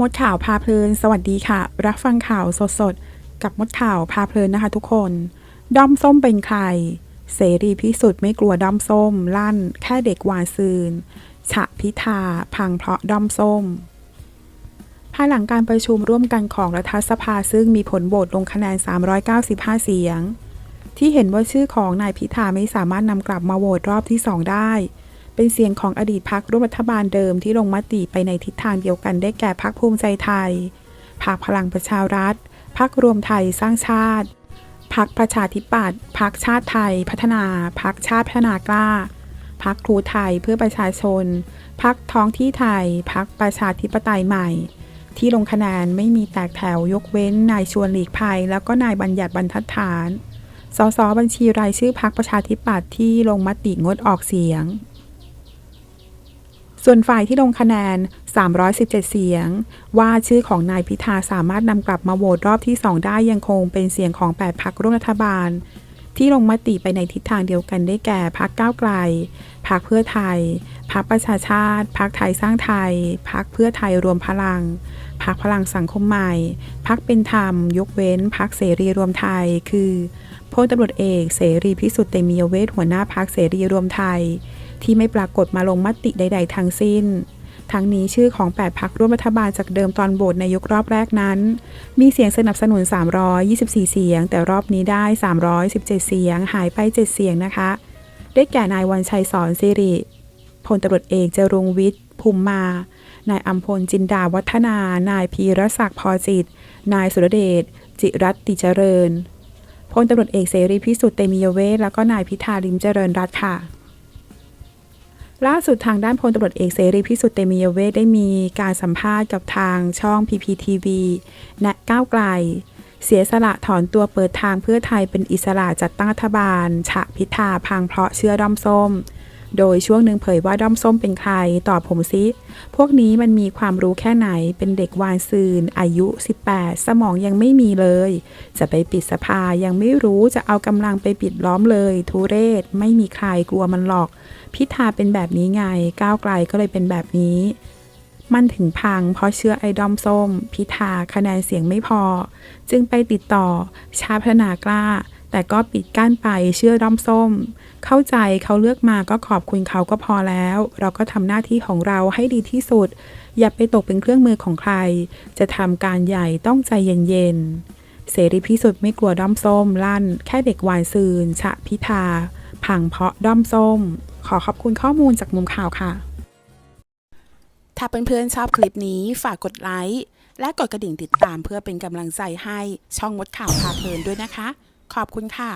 มดข่าวพาเพลิน สวัสดีค่ะ รับฟังข่าวสดๆ กับมดข่าวพาเพลินนะคะทุกคน ด้อมส้มเป็นใคร เสรีพิสุทธิ์ไม่กลัวด้อมส้ม ลั่น แค่เด็กวานซืน ฉะพิธา พังเพราะด้อมส้ม ภายหลังการประชุมร่วมกันของรัฐสภาซึ่งมีผลโหวตลงคะแนน 395 เสียง ที่เห็นว่าชื่อของนายพิธาไม่สามารถนำกลับมาโหวตรอบที่2ได้ เป็นเสียงของอดีตพักร่วมรัฐบาลเดิมที่ลงมติไปในทิศทางเดียวกันได้แก่พักภูมิใจไทยพักพลังประชารัฐพักรวมไทยสร้างชาติพักประชาธิปัตย์พักชาติไทย พัฒนาพักชาติพัฒนากล้าพักครูไทยเพื่อประชาชนพักท้องที่ไทยพักประชาธิปไตยใหม่ ที่ลงคะแนนไม่มีแตกแถวยกเว้นนายชวนหลีกภัย แล้วก็นายบัญญัติบรรทัดฐานสสบัญชีรายชื่อพักประชาธิปัตย์ที่ลงมติงดออกเสียง ส่วนฝ่ายที่ลงคะแนน 317 เสียง ว่าชื่อของนายพิธาสามารถนำกลับมาโหวตรอบที่ 2 ได้ยังคงเป็นเสียงของ 8พักร่วมรัฐบาล ที่ลงมติไปในทิศทางเดียวกันได้แก่พักก้าวไกลพักเพื่อไทยพักประชาชาติพักไทยสร้างไทยพักเพื่อไทยรวมพลังพักพลังสังคมใหม่พักเป็นธรรม ยกเว้นพักเสรีรวมไทย คือพลตำรวจเอก เสรีพิสุทธิ์เตมียเวทหัวหน้าพักเสรีรวมไทย ที่ไม่ปรากฏมาลงมติใด ๆ ทั้งสิ้น ทั้งนี้ชื่อของ 8พักร่วมรัฐบาลจากเดิมตอนโหวตในยกรอบแรกนั้น มีเสียงสนับสนุน 324 เสียง แต่รอบนี้ได้ 317 เสียง หายไป 7 เสียงนะคะ ได้แก่นายวันชัยสอนสิริพลตำรวจเอกจรุงวิทย์ภูมิมา นายอัมพลจินดาวัฒนา นายพีรศักดิ์พอจิต นายสุรเดช จิรัตติเจริญพลตำรวจเอกเสรีพิสุทธิ์เตมียเวทแล้วก็นายพิธาลิมเจริญรัตน์ค่ะ ล่าสุดทางด้านพลตำรวจเอกเสรีพิสุทธิ์เตมียเวทได้มีการสัมภาษณ์กับทางช่อง PPTV และก้าวไกล เสียสละถอนตัวเปิดทางเพื่อไทยเป็นอิสระจัดตั้งรัฐบาล ฉะพิธาพังเพราะเชื่อด้อมส้ม โดยช่วงหนึ่งเผยว่าด้อมส้มเป็นใคร ตอบผมซิ พวกนี้มันมีความรู้แค่ไหน เป็นเด็กวานซืน อายุ 18 สมองยังไม่มีเลย จะไปปิดสภายังไม่รู้จะเอากำลังไปปิดล้อมเลย ทุเรศ ไม่มีใครกลัวมันหรอก พิธาเป็นแบบนี้ไง ก้าวไกลก็เลยเป็นแบบนี้ มันถึงพังเพราะเชื่อไอ้ด้อมส้ม พิธาคะแนนเสียงไม่พอ จึงไปติดต่อ ชาพนากล้า แต่ก็ปิดกั้นไปเชื่อด้อมส้ม เข้าใจเขาเลือกมาก็ขอบคุณเขาก็พอแล้ว เราก็ทำหน้าที่ของเราให้ดีที่สุด อย่าไปตกเป็นเครื่องมือของใคร จะทำการใหญ่ต้องใจเย็นๆเสรีพิสุทธิ์ไม่กลัวด้อมส้ม ลั่น แค่เด็กวานซืนฉะพิธาพังเพาะด้อมส้ม ขอขอบคุณข้อมูลจากมุมข่าวค่ะ ถ้าเพื่อนๆชอบคลิปนี้ฝากกดไลค์และกดกระดิ่งติดตามเพื่อเป็นกำลังใจให้ช่องมดข่าวพาเพลินด้วยนะคะ ขอบคุณค่ะ